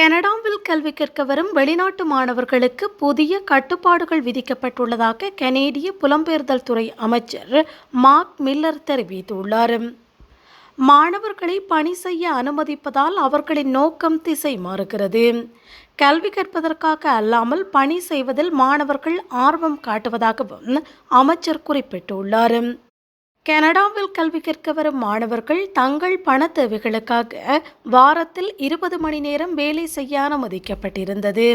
கனடாவில் கல்வி கற்க வரும் வெளிநாட்டு மாணவர்களுக்கு புதிய கட்டுப்பாடுகள் விதிக்கப்பட்டுள்ளதாக கனேடிய புலம்பெயர்தல் துறை அமைச்சர் மார்க் மில்லர் தெரிவித்துள்ளார். மாணவர்களை பணி செய்ய அனுமதிப்பதால் அவர்களின் நோக்கம் திசை மாறுகிறது. கல்வி கற்பதற்காக அல்லாமல் பணி செய்வதில் மாணவர்கள் ஆர்வம் காட்டுவதாகவும் அமைச்சர் குறிப்பிட்டுள்ளார். கனடாவில் கல்வி கற்க வரும் மாணவர்கள் தங்கள் பண தேவைகளுக்காக வாரத்தில் இருபது மணி நேரம் வேலை செய்ய அனுமதிக்கப்பட்டிருந்தது.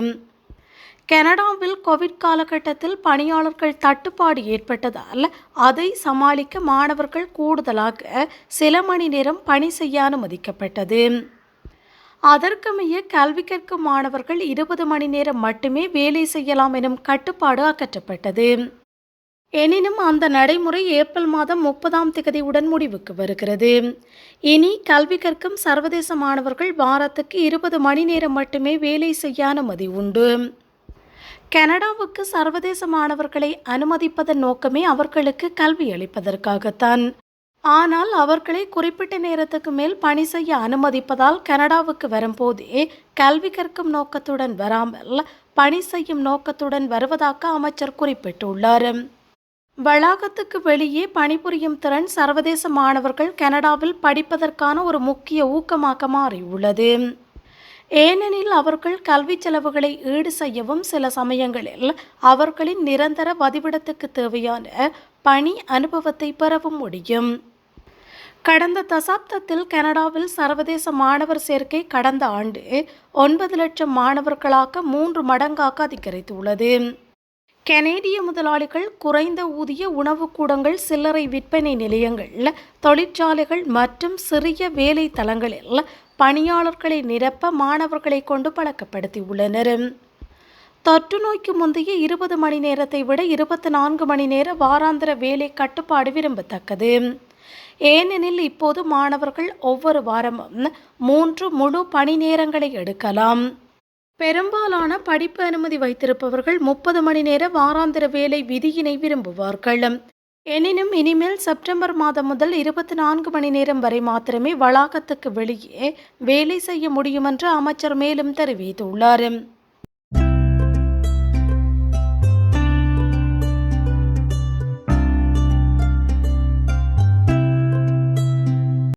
கனடாவில் கோவிட் காலகட்டத்தில் பணியாளர்கள் தட்டுப்பாடு ஏற்பட்டதால் அதை சமாளிக்க மாணவர்கள் கூடுதலாக சில மணி நேரம் பணி செய்ய அனுமதிக்கப்பட்டது. அதற்கமைய கல்வி கற்கும் மாணவர்கள் இருபது மணி நேரம் மட்டுமே வேலை செய்யலாம் எனும் கட்டுப்பாடு அகற்றப்பட்டது. எனினும் அந்த நடைமுறை ஏப்ரல் மாதம் முப்பதாம் திகதியுடன் முடிவுக்கு வருகிறது. இனி கல்வி கற்கும் சர்வதேச மாணவர்கள் வாரத்துக்கு இருபது மணி நேரம் மட்டுமே வேலை செய்ய அனுமதி உண்டு. கனடாவுக்கு சர்வதேச மாணவர்களை அனுமதிப்பதன் நோக்கமே அவர்களுக்கு கல்வி அளிப்பதற்காகத்தான். ஆனால் அவர்களை குறிப்பிட்ட நேரத்துக்கு மேல் பணி செய்ய அனுமதிப்பதால் கனடாவுக்கு வரும்போதே கல்வி கற்கும் நோக்கத்துடன் வராமல் பணி செய்யும் நோக்கத்துடன் வருவதாக அமைச்சர் குறிப்பிட்டுள்ளார். வளாகத்துக்கு வெளியே பணிபுரியும் திறன் சர்வதேச மாணவர்கள் கனடாவில் படிப்பதற்கான ஒரு முக்கிய ஊக்கமாக மாறியுள்ளது ஏனெனில் அவர்கள் கல்வி செலவுகளை ஈடு செய்யவும் சில சமயங்களில் அவர்களின் நிரந்தர வதிவிடத்துக்கு தேவையான பணி அனுபவத்தை பெறவும் முடியும். கடந்த தசாப்தத்தில் கனடாவில் சர்வதேச மாணவர் சேர்க்கை கடந்த ஆண்டு ஒன்பது லட்சம் மாணவர்களாக மூன்று மடங்காக அதிகரித்துள்ளது. கனேடிய முதலாளிகள் குறைந்த ஊதிய உணவு கூடங்கள் சில்லறை விற்பனை நிலையங்கள் தொழிற்சாலைகள் மற்றும் சிறிய வேலை தளங்களில் பணியாளர்களை நிரப்ப மாணவர்களை கொண்டு பழக்கப்படுத்தியுள்ளனர். தொற்று நோய்க்கு முந்தைய இருபது மணி நேரத்தை விட இருபத்தி நான்கு மணி நேர வாராந்திர வேலை கட்டுப்பாடு விரும்பத்தக்கது. ஏனெனில் இப்போது மாணவர்கள் ஒவ்வொரு வாரமும் மூன்று முழு பணி நேரங்களை எடுக்கலாம். பெரும்பாலான படிப்பு அனுமதி வைத்திருப்பவர்கள் முப்பது மணி நேர வாராந்திர வேலை விதியினை விரும்புவார்கள். எனினும் இனிமேல் செப்டம்பர் மாதம் முதல் இருபத்தி நான்கு மணி நேரம் வரை மாத்திரமே வளாகத்துக்கு வெளியே வேலை செய்ய முடியும் என்று அமைச்சர் மேலும் தெரிவித்துள்ளார்.